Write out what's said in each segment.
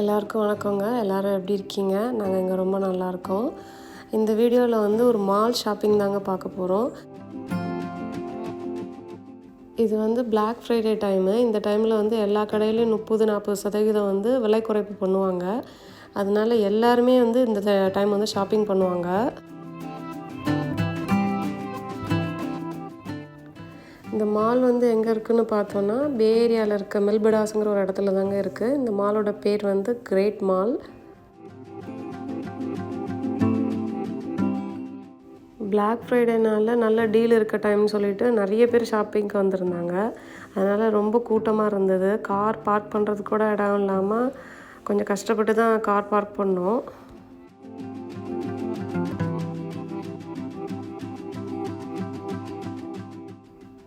எல்லாருக்கும் வணக்கங்க. எல்லாரும் எப்படி இருக்கீங்க? நாங்கள் இங்கே ரொம்ப நல்லாயிருக்கோம் இந்த வீடியோவில் வந்து ஒரு மால் ஷாப்பிங் தாங்க பார்க்க போகிறோம் இது வந்து பிளாக் ஃப்ரைடே டைமு இந்த டைமில் வந்து எல்லா கடையிலையும் முப்பது நாற்பது சதவீதம் வந்து விலை குறைப்பு பண்ணுவாங்க. அதனால எல்லாருமே வந்து இந்த டைம் வந்து ஷாப்பிங் பண்ணுவாங்க. இந்த மால் வந்து எங்கே இருக்குன்னு பார்த்தோன்னா பே ஏரியாவில் இருக்க மெல்படாஸுங்கிற ஒரு இடத்துல தாங்க இருக்குது இந்த மாலோட பேர் வந்து கிரேட் மால். பிளாக் ஃப்ரைடேனால நல்ல டீல் இருக்க டைம்னு சொல்லிட்டு நிறைய பேர் ஷாப்பிங்க்கு வந்திருந்தாங்க. அதனால் ரொம்ப கூட்டமாக இருந்தது. கார் பார்க் பண்ணுறது கூட இடம் இல்லாமல் கொஞ்சம் கஷ்டப்பட்டு தான் கார் பார்க் பண்ணோம்.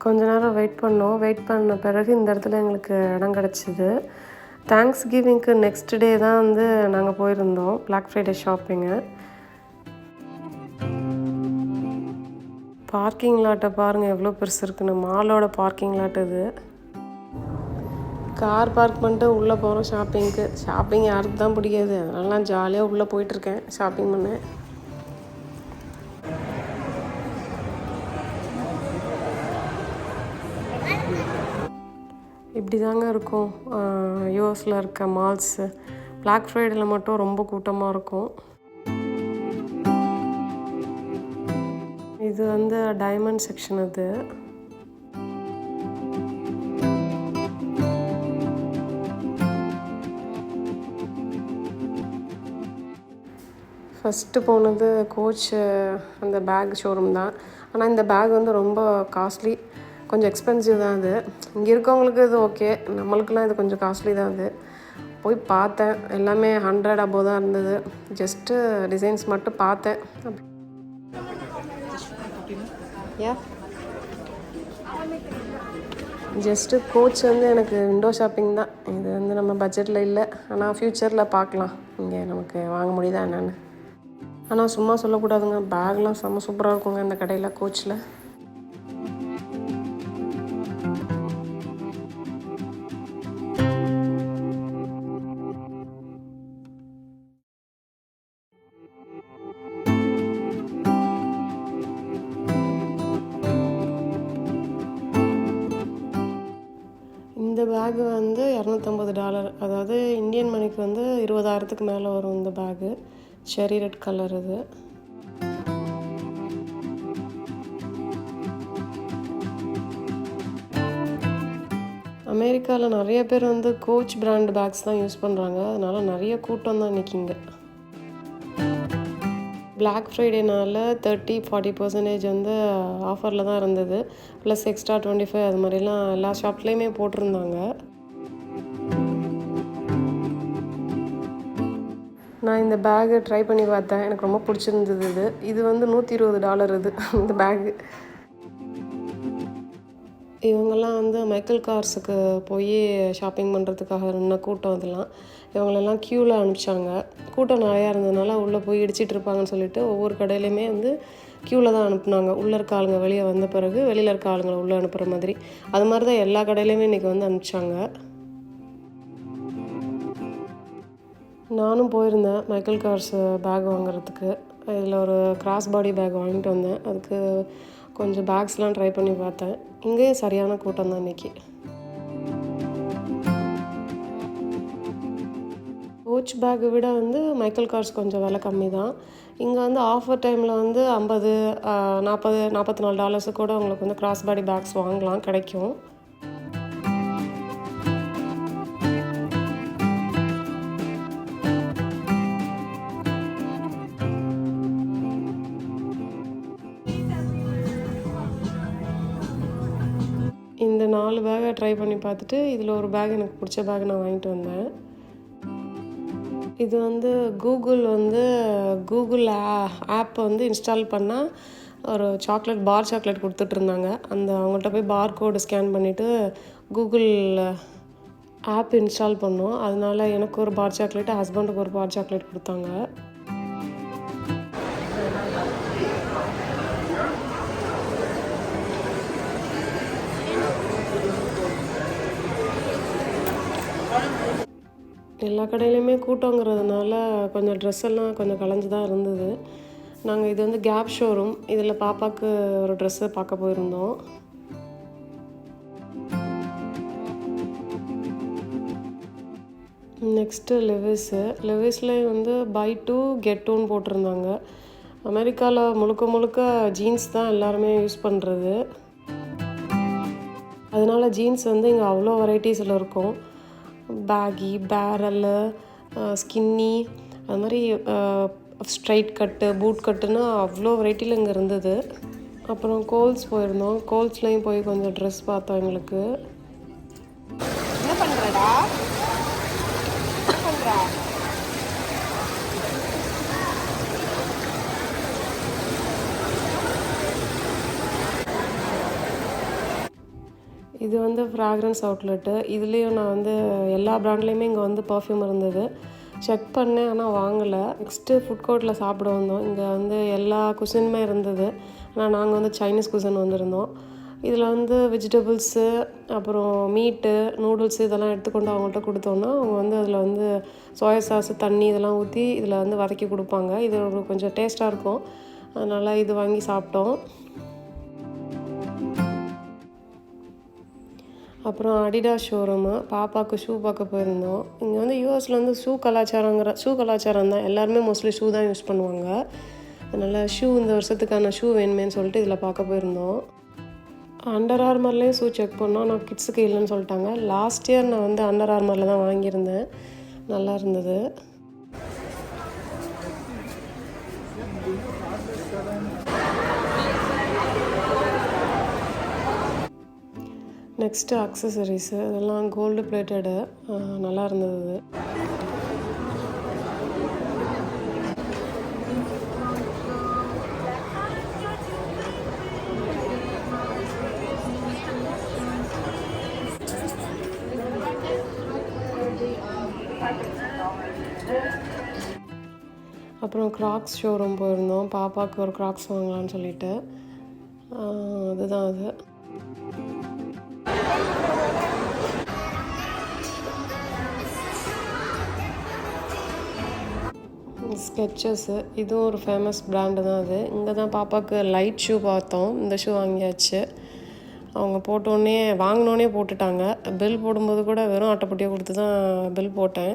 கொஞ்ச நேரம் வெயிட் பண்ணோம். வெயிட் பண்ண பிறகு இந்த இடத்துல எங்களுக்கு இடம் கிடச்சிது. தேங்க்ஸ் கிவிங்க்கு நெக்ஸ்ட் டே தான் வந்து நாங்கள் போயிருந்தோம். பிளாக் ஃப்ரைடே ஷாப்பிங்கு பார்க்கிங் லாட்டை பாருங்கள் எவ்வளோ பெருசு இருக்குன்னு. மாலோட பார்க்கிங் லாட் இது. கார் பார்க் பண்ணிட்டு உள்ளே போகிறோம் ஷாப்பிங்க்கு ஷாப்பிங் யாருக்கு தான் பிடிக்காது. அதனால ஜாலியாக உள்ளே போயிட்டுருக்கேன் ஷாப்பிங் பண்ணேன் இப்படி தாங்க இருக்கும் யூஎஸில் இருக்க மால்ஸு பிளாக் ஃப்ரைடேல மட்டும் ரொம்ப கூட்டமாக இருக்கும். இது வந்து டைமண்ட் செக்ஷன் அது. ஃபஸ்ட்டு போனது கோச் அந்த பேக் ஷோரூம் தான். ஆனால் இந்த பேக் வந்து ரொம்ப காஸ்ட்லி கொஞ்சம் எக்ஸ்பென்சிவ் தான் அது. இங்கே இருக்கவங்களுக்கு இது ஓகே நம்மளுக்கெல்லாம் இது கொஞ்சம் காஸ்ட்லி தான் அது. போய் பார்த்தேன். எல்லாமே ஹண்ட்ரட் அபோவ் தான் இருந்தது. ஜஸ்ட்டு டிசைன்ஸ் மட்டும் பார்த்தேன். யா ஜஸ்ட்டு கோச் வந்து எனக்கு விண்டோ ஷாப்பிங் தான். இது வந்து நம்ம பட்ஜெட்டில் இல்லை. ஆனால் ஃப்யூச்சரில் பார்க்கலாம். இங்கே நமக்கு வாங்க முடியுதா என்னென்னு. ஆனால் சும்மா சொல்லக்கூடாதுங்க. பேக்லாம் செம்ம சூப்பராக இருக்குங்க இந்த கடையில் கோச்சில் வந்து இரநூத்தம்பது டாலர். அதாவது இந்தியன் மணிக்கு வந்து இருபதாயிரத்துக்கு மேலே வரும் இந்த பேகு செரி ரெட் கலர் இது. அமெரிக்காவில் நிறைய பேர் வந்து கோச் பிராண்ட் பேக்ஸ் தான் யூஸ் பண்ணுறாங்க அதனால் நிறைய கூட்டம் தான் நிற்கிங்க பிளாக் ஃப்ரைடேனால் ஃப்ரைடேனால தேர்ட்டி ஃபார்ட்டி பர்சன்டேஜ் வந்து ஆஃபரில் தான் இருந்தது. ப்ளஸ் எக்ஸ்ட்ரா டுவெண்ட்டி ஃபைவ் அது மாதிரிலாம் எல்லா ஷாப்லேயுமே போட்டிருந்தாங்க. நான் இந்த பேகு ட்ரை பண்ணி பார்த்தேன். எனக்கு ரொம்ப பிடிச்சிருந்தது இது. இது வந்து நூற்றி இருபது டாலர் இது இந்த பேகு இவங்கெல்லாம் வந்து மைக்கேல் கார்ஸுக்கு போய் ஷாப்பிங் பண்ணுறதுக்காக நின்ன கூட்டம் அதெல்லாம். இவங்களெல்லாம் க்யூவில் அனுப்பிச்சாங்க. கூட்டம் நிறையா இருந்ததுனால உள்ளே போய் இடிச்சிட்டு இருப்பாங்கன்னு சொல்லிட்டு ஒவ்வொரு கடையிலையுமே வந்து க்யூவில் தான் அனுப்புனாங்க. உள்ளே இருக்க ஆளுங்க வெளியே வந்த பிறகு வெளியில் இருக்க ஆளுங்களை உள்ளே அனுப்புகிற மாதிரி. அது மாதிரி தான் எல்லா கடையிலையுமே இன்றைக்கி வந்து அனுப்பிச்சாங்க. நானும் போயிருந்தேன் மைக்கேல் கார்ஸ் பேக் வாங்குறதுக்கு. இதில் ஒரு கிராஸ் பாடி பேக் வாங்கிட்டு வந்தேன். அதுக்கு கொஞ்சம் பேக்ஸ்லாம் ட்ரை பண்ணி பார்த்தேன். இங்கேயும் சரியான கூட்டம் தான் இன்றைக்கி கோச் பேக்கை விட வந்து மைக்கேல் கார்ஸ் கொஞ்சம் விலை கம்மி தான். இங்கே வந்து ஆஃபர் டைமில் வந்து ஐம்பது நாற்பது நாற்பத்தி நாலு டாலர்ஸு கூட உங்களுக்கு வந்து கிராஸ் பாடி பேக்ஸ் வாங்கலாம் கிடைக்கும். நாலு பேக்கை ட்ரை பண்ணி பார்த்துட்டு இதில் ஒரு பேக் எனக்கு பிடிச்ச பேக் நான் வாங்கிட்டு வந்தேன். இது வந்து கூகுள் வந்து கூகுள் ஆப் வந்து இன்ஸ்டால் பண்ணால் ஒரு சாக்லேட் பார் சாக்லேட் கொடுத்துட்ருந்தாங்க அந்த அவங்கள்ட்ட போய் பார் கோடு ஸ்கேன் பண்ணிவிட்டு கூகுள் ஆப் இன்ஸ்டால் பண்ணோம். அதனால் எனக்கு ஒரு பார் சாக்லேட் ஹஸ்பண்டுக்கு ஒரு பார் சாக்லேட் கொடுத்தாங்க. எல்லா கடையிலையுமே கூட்டங்கிறதுனால கொஞ்சம் ட்ரெஸ் எல்லாம் கொஞ்சம் கலைஞ்சு தான் இருந்தது. நாங்கள் இது வந்து கேப் ஷோரூம் இதில் பாப்பாவுக்கு ஒரு ட்ரெஸ்ஸு பார்க்க போயிருந்தோம். நெக்ஸ்ட்டு லெவிஸு லெவிஸ்லேயே வந்து பை டூ கெட் டூன்னு போட்டிருந்தாங்க. அமெரிக்காவில் முழுக்க முழுக்க ஜீன்ஸ் தான் எல்லாருமே யூஸ் பண்ணுறது அதனால ஜீன்ஸ் வந்து இங்கே அவ்வளோ வெரைட்டிஸில் இருக்கும். பேகி பேரல்லு ஸ்கின்னி அது மாதிரி ஸ்ட்ரைட் கட்டு பூட் கட்டுன்னு அவ்வளோ வெரைட்டியில் இங்கே இருந்தது. அப்புறம் கோல்ஸ் போயிருந்தோம். கோல்ஸ்லேயும் போய் கொஞ்சம் ட்ரெஸ் பார்த்தோம் எங்களுக்கு. என்ன பண்ணுறடா என்ன பண்ற இது வந்து ஃப்ராக்ரன்ஸ் அவுட்லெட்டு இதுலேயும் நான் வந்து எல்லா ப்ராண்ட்லேயுமே இங்கே வந்து பர்ஃப்யூம் இருந்தது. செக் பண்ணேன் ஆனால் வாங்கலை. நெக்ஸ்ட்டு ஃபுட் கோர்ட்டில் சாப்பிட வந்தோம். இங்கே வந்து எல்லா குசினுமே இருந்தது. ஆனால் நாங்கள் வந்து சைனீஸ் குசின் வந்திருந்தோம். இதில் வந்து வெஜிடபிள்ஸு அப்புறம் மீட்டு நூடுல்ஸ் இதெல்லாம் எடுத்துக்கொண்டு அவங்கள்ட்ட கொடுத்தோன்னா அவங்க வந்து அதில் வந்து சோயா சாஸு தண்ணி இதெல்லாம் ஊற்றி இதில் வந்து வதக்கி கொடுப்பாங்க. இது கொஞ்சம் டேஸ்ட்டாக இருக்கும். அதனால் இது வாங்கி சாப்பிட்டோம். அப்புறம் அடிடா ஷோரூமு பாப்பாவுக்கு ஷூ பார்க்க போயிருந்தோம். இங்கே வந்து யூஎஸில் வந்து ஷூ கலாச்சாரங்கிற ஷூ கலாச்சாரம் தான். எல்லாருமே மோஸ்ட்லி ஷூ தான் யூஸ் பண்ணுவாங்க. அதனால் ஷூ இந்த வருஷத்துக்கான ஷூ வேணுமேன்னு சொல்லிட்டு இதில் பார்க்க போயிருந்தோம். அண்டர் ஆர்மர்லேயும் ஷூ செக் பண்ணோம். நான் கிட்ஸுக்கு இல்லைன்னு சொல்லிட்டாங்க. லாஸ்ட் இயர் நான் வந்து அண்டர் ஆர்மரில் தான் வாங்கியிருந்தேன். நல்லா இருந்தது. நெக்ஸ்ட்டு அக்சசரிஸு இதெல்லாம் கோல்டு பிளேட்டடு நல்லா இருந்தது அப்புறம் கிராக்ஸ் ஷோரூம் போயிருந்தோம். பாப்பாவுக்கு ஒரு கிராக்ஸ் வாங்கலாம்னு சொல்லிட்டு. அதுதான் அது. ஸ்கெச்சஸ்ஸு இதுவும் ஒரு ஃபேமஸ் பிராண்டு தான் அது. இங்கே தான் பாப்பாவுக்கு லைட் ஷூ பார்த்தோம். இந்த ஷூ வாங்கியாச்சு. அவங்க போட்டோடனே வாங்கினோடனே போட்டுட்டாங்க. பில் போடும்போது கூட வெறும் அட்டைப்பட்டியை கொடுத்து தான் பில் போட்டேன்.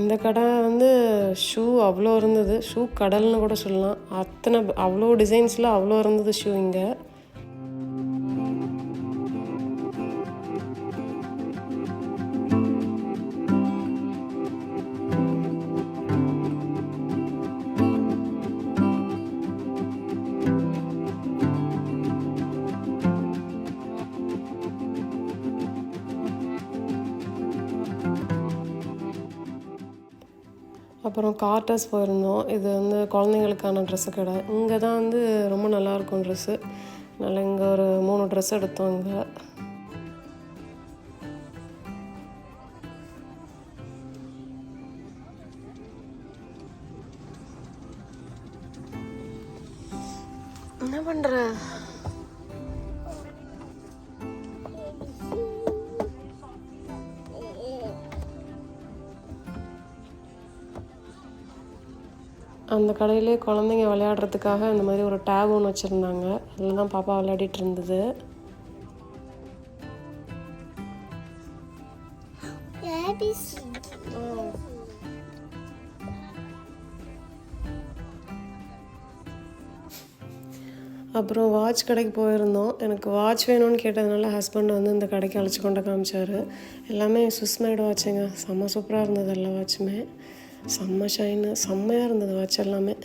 இந்த கடை வந்து ஷூ அவ்வளோ இருந்தது. ஷூ கடல்னு கூட சொல்லலாம். அத்தனை அவ்வளோ டிசைன்ஸில் அவ்வளோ இருந்தது ஷூ இங்கே. அப்புறம் கார்டர்ஸ் போயிருந்தோம். இது வந்து குழந்தைங்களுக்கான ட்ரெஸ்ஸு கடை. இங்கே தான் வந்து ரொம்ப நல்லாயிருக்கும் ட்ரெஸ்ஸு அதனால் இங்கே ஒரு மூணு ட்ரெஸ் எடுத்தோம் இங்கே. என்ன பண்ணுற அந்த கடையிலே குழந்தைங்க விளையாடுறதுக்காக இந்த மாதிரி ஒரு டேப் ஒன்று வச்சுருந்தாங்க. அதில் தான் பாப்பா விளையாடிட்டு இருந்தது. அப்புறம் வாட்ச் கடைக்கு போயிருந்தோம். எனக்கு வாட்ச் வேணும்னு கேட்டதுனால ஹஸ்பண்ட் வந்து இந்த கடைக்கு அழைச்சி கொண்டு காமிச்சார். எல்லாமே சுவிஸ் மேடு வாட்சுங்க செம்ம சூப்பராக இருந்தது எல்லா வாட்சுமே செம்ம ஷைனு செம்மையாக இருந்தது வாட்ச் எல்லாமே.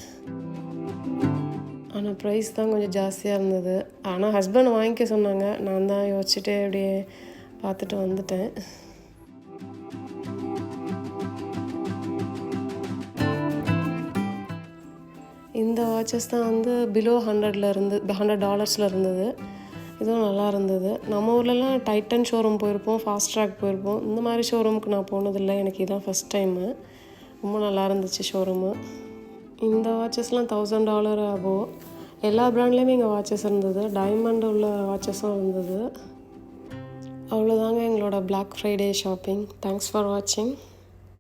ஆனால் ப்ரைஸ் தான் கொஞ்சம் ஜாஸ்தியாக இருந்தது. ஆனால் ஹஸ்பண்ட் வாங்கிக்க சொன்னாங்க. நான் தான் யோசிச்சுட்டே அப்படியே பார்த்துட்டு வந்துட்டேன். இந்த வாட்சஸ் தான் வந்து பிலோ ஹண்ட்ரடில் இருந்து ஹண்ட்ரட் டாலர்ஸில் இருந்தது. இதுவும் நல்லா இருந்தது. நம்ம ஊர்லலாம் டைட்டன் ஷோரூம் போயிருப்போம் ஃபாஸ்ட் ட்ராக் போயிருப்போம். இந்த மாதிரி ஷோரூமுக்கு நான் போனதில்லை. எனக்கு இதான் ஃபஸ்ட் டைமு ரொம்ப நல்லா இருந்துச்சு ஷோரூமு இந்த வாட்சஸ்லாம் தௌசண்ட் டாலர் ஆகும் எல்லா ப்ராண்ட்லேயுமே இங்கே வாட்சஸ் இருந்தது. டைமண்ட் உள்ள வாட்சஸும் இருந்தது. அவ்வளோதாங்க எங்களோட black Friday shopping thanks for வாட்சிங்